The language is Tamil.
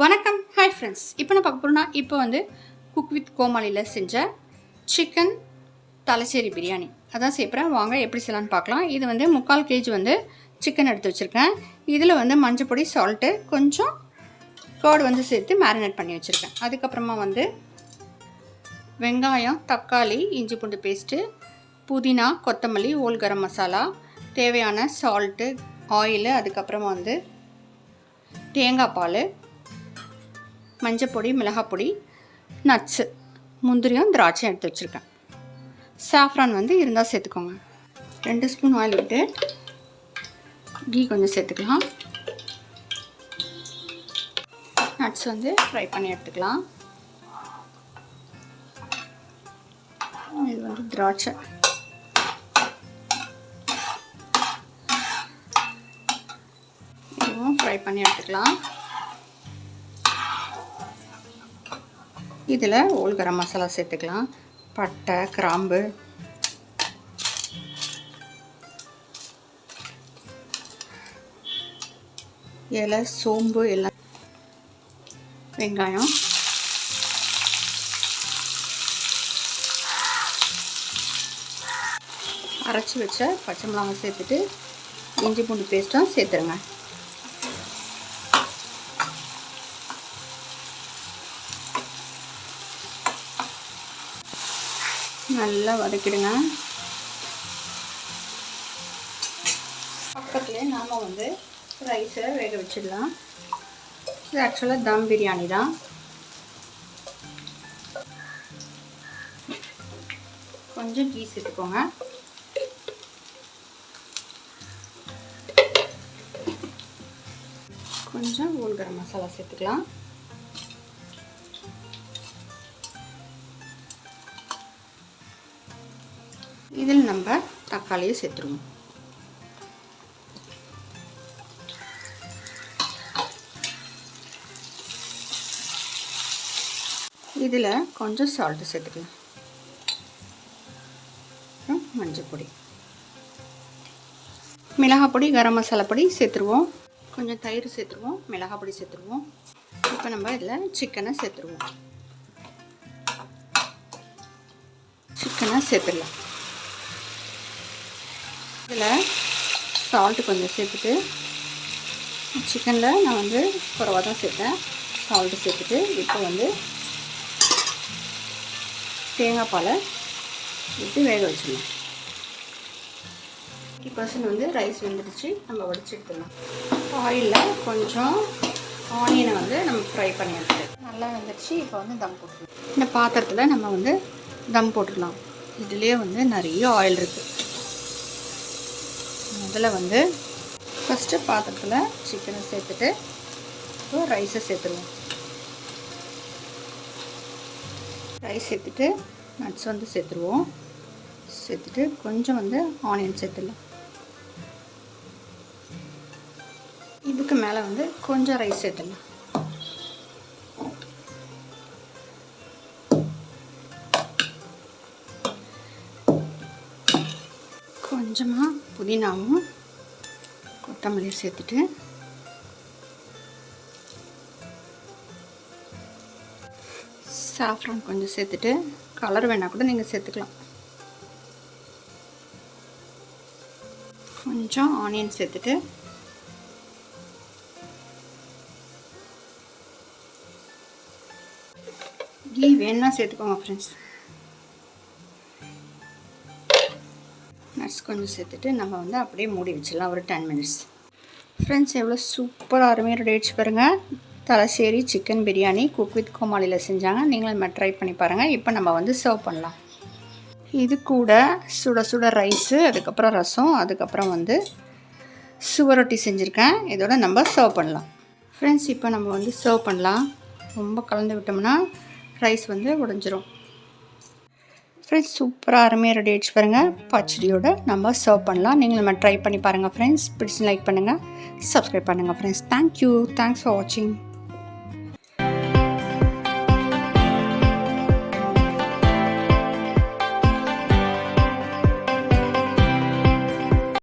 வணக்கம். ஹாய் ஃப்ரெண்ட்ஸ் இப்போ நான் பார்க்க போகிறோன்னா இப்போ வந்து குக் வித் கோமாளியில் செஞ்ச சிக்கன் தலைச்சேரி பிரியாணி. அதான் சேர்ப்புறேன் வாங்க எப்படி செய்யலாம்னு பார்க்கலாம். இது வந்து முக்கால் கேஜி வந்து சிக்கன் எடுத்து வச்சுருக்கேன். இதில் வந்து மஞ்சள் பொடி சால்ட்டு கொஞ்சம் கோடு வந்து சேர்த்து மேரினேட் பண்ணி வச்சுருக்கேன். அதுக்கப்புறமா வந்து வெங்காயம் தக்காளி இஞ்சி பூண்டு பேஸ்ட்டு புதினா கொத்தமல்லி ஓல் கரம் மசாலா தேவையான சால்ட்டு ஆயிலு அதுக்கப்புறமா வந்து தேங்காய் பால் மஞ்சப்பொடி மிளகாப்பொடி நட்ஸு முந்திரியும் திராட்சையும் எடுத்து வச்சுருக்கேன். சாஃப்ரான் வந்து இருந்தால் சேர்த்துக்கோங்க. ரெண்டு ஸ்பூன் ஆயில் விட்டு கீ கொஞ்சம் சேர்த்துக்கலாம். நட்ஸ் வந்து ஃப்ரை பண்ணி எடுத்துக்கலாம். இது வந்து திராட்சை. இதுவும் ஃப்ரை பண்ணி எடுத்துக்கலாம். இதில் ஓல் கரம் மசாலா சேர்த்துக்கலாம். பட்டை கிராம்பு. இலை சோம்பு எல்லாம் வெங்காயம். அரைச்சி வச்ச பச்சை மிளகாய் சேர்த்துட்டு இஞ்சி பூண்டு பேஸ்ட்டும் சேர்த்துருங்க. நல்லா வதக்கிடுங்க. பக்கத்துலேயே நாம் வந்து ரைஸை வேக வச்சிடலாம். இது ஆக்சுவலாக தம் பிரியாணி தான். கொஞ்சம் கீ சேர்த்துக்கோங்க. கொஞ்சம் ஊல் கரம் மசாலா சேர்த்துக்கலாம். இதில் நம்ம தக்காளியை சேர்த்துருவோம். இதில் கொஞ்சம் சால்ட்டு சேர்த்துக்கலாம். அப்புறம் மஞ்சள் பொடி. மிளகாய் பொடி கரம் மசாலா பொடி சேர்த்துருவோம். கொஞ்சம் தயிர் சேர்த்துருவோம் மிளகாய் பொடி சேர்த்துருவோம். இப்போ நம்ம இதில் சிக்கனை சேர்த்துருவோம். சிக்கனை சேர்த்துடலாம். இதில் சால்ட்டு கொஞ்சம் சேர்த்துட்டு சிக்கனில் நான் வந்து குறவாக தான் சேர்த்தேன். சால்ட்டு சேர்த்துட்டு இப்போ வந்து தேங்காய் பாலை விட்டு வேக வச்சிடணும் ஃபிஃப்டி பர்சன்ட் வந்து ரைஸ் வெந்துடுச்சு. நம்ம வடிச்சு எடுத்துடலாம். ஆயிலில் கொஞ்சம் ஆனியனை வந்து நம்ம ஃப்ரை பண்ணி எடுத்துட்டு நல்லா வந்துடுச்சு. இப்போ வந்து தம் போட்டுக்கலாம் இந்த பாத்திரத்தில் நம்ம வந்து தம் போட்டுடலாம். இதுலேயே வந்து நிறைய ஆயில் இருக்குது முதல்ல வந்து ஃபஸ்ட்டு பாத்திரத்தில் சிக்கனை சேர்த்துட்டு இப்போ ரைஸை சேர்த்துருவோம். ரைஸ் சேர்த்துட்டு நட்ஸ் வந்து சேர்த்துருவோம். சேர்த்துட்டு கொஞ்சம் வந்து ஆனியன் சேர்த்துடலாம். இதுக்கு மேலே வந்து கொஞ்சம் ரைஸ் சேர்த்துடலாம். கொஞ்சமாக புதினாவும் கொத்தமல்லி சேர்த்துட்டு. சாஃப்ரான் கொஞ்சம் சேர்த்துட்டு கலர் வேணால் கூட நீங்கள் சேர்த்துக்கலாம். கொஞ்சம் ஆனியன் சேர்த்துட்டு. கீ வேணால் சேர்த்துக்கோங்க ஃப்ரெண்ட்ஸ் நட்ஸ் கொஞ்சம் சேர்த்துட்டு நம்ம வந்து அப்படியே மூடி வச்சிடலாம் ஒரு டென் மினிட்ஸ் ஃப்ரெண்ட்ஸ் எவ்வளோ சூப்பராக அருமையாக ரெடி ஆகிடுச்சு பாருங்கள் Thalassery chicken biryani cook with கோமாளியில் செஞ்சாங்க. நீங்களும் நம்ம ட்ரை பண்ணி பாருங்கள் இப்போ நம்ம வந்து சர்வ் பண்ணலாம். இது கூட சுட சுட ரைஸு அதுக்கப்புறம் ரசம் அதுக்கப்புறம் வந்து சுவரொட்டி செஞ்சுருக்கேன். இதோட நம்ம சர்வ் பண்ணலாம். ஃப்ரெண்ட்ஸ் இப்போ நம்ம வந்து சர்வ் பண்ணலாம். ரொம்ப கலந்து விட்டோம்னா ரைஸ் வந்து உடஞ்சிரும். ஃப்ரெண்ட்ஸ் சூப்பராக அருமையாக ரெடி ஆகிடுச்சு பாருங்கள் பச்சடியோட நம்ம சர்வ் பண்ணலாம். நீங்கள் நம்ம ட்ரை பண்ணி பாருங்கள் ஃப்ரெண்ட்ஸ் பிடிச்சி லைக் பண்ணுங்கள் சப்ஸ்கிரைப் பண்ணுங்கள் ஃப்ரெண்ட்ஸ் தேங்க்யூ தேங்க்ஸ் ஃபார் வாட்சிங்